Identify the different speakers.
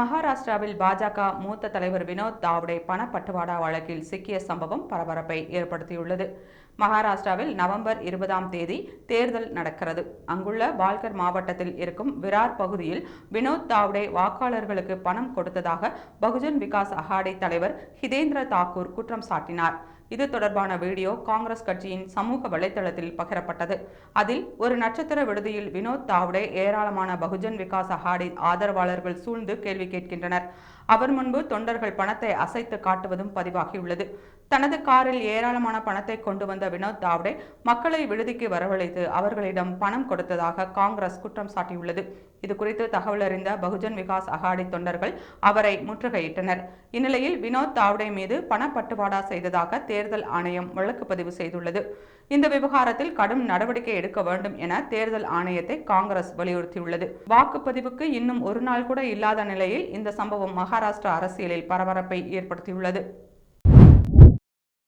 Speaker 1: மகாராஷ்டிராவில் பாஜக மூத்த தலைவர் வினோத் தாவ்டே பணப்பட்டுவாடா வழக்கில் சிக்கிய சம்பவம் பரபரப்பை ஏற்படுத்தியுள்ளது. மகாராஷ்டிராவில் நவம்பர் இருபதாம் தேதி தேர்தல் நடக்கிறது. அங்குள்ள பால்கர் மாவட்டத்தில் இருக்கும் விரார் பகுதியில் வினோத் தாவ்டே வாக்காளர்களுக்கு பணம் கொடுத்ததாக பகுஜன் விகாஸ் அகாடை தலைவர் ஹிதேந்திர தாக்கூர் குற்றம் சாட்டினார். இது தொடர்பான வீடியோ காங்கிரஸ் கட்சியின் சமூக வலைதளத்தில் பகிரப்பட்டது. அதில் ஒரு நட்சத்திர விடுதியில் வினோத் தாவ்டே ஏராளமான பகுஜன் விகாஸ் அகாடி ஆதரவாளர்கள் சூழ்ந்து கேள்வி கேட்கின்றனர். அவர் முன்பு தொண்டர்கள் பணத்தை அசைத்து காட்டுவதும் பதிவாகியுள்ளது. தனது காரில் ஏராளமான பணத்தை கொண்டு வந்த வினோத் தாவ்டே மக்களை விடுதிக்கு வரவழைத்து அவர்களிடம் பணம் கொடுத்ததாக காங்கிரஸ் குற்றம் சாட்டியுள்ளது. இது குறித்து தகவல் அறிந்த பகுஜன் விகாஸ் அகாடி தொண்டர்கள் அவரை முற்றுகையிட்டனர். இந்நிலையில் வினோத் தாவ்டே மீது பணப்பட்டுவாடா செய்ததாக தேர்தல் ஆணையம் வழக்கு பதிவு செய்துள்ளது. இந்த விவகாரத்தில் கடும் நடவடிக்கை எடுக்க வேண்டும் என தேர்தல் ஆணையத்தை காங்கிரஸ் வலியுறுத்தியுள்ளது. வாக்குப்பதிவுக்கு இன்னும் ஒரு நாள் கூட இல்லாத நிலையில் இந்த சம்பவம் மகாராஷ்டிரா அரசியலில் பரபரப்பை ஏற்படுத்தியுள்ளது.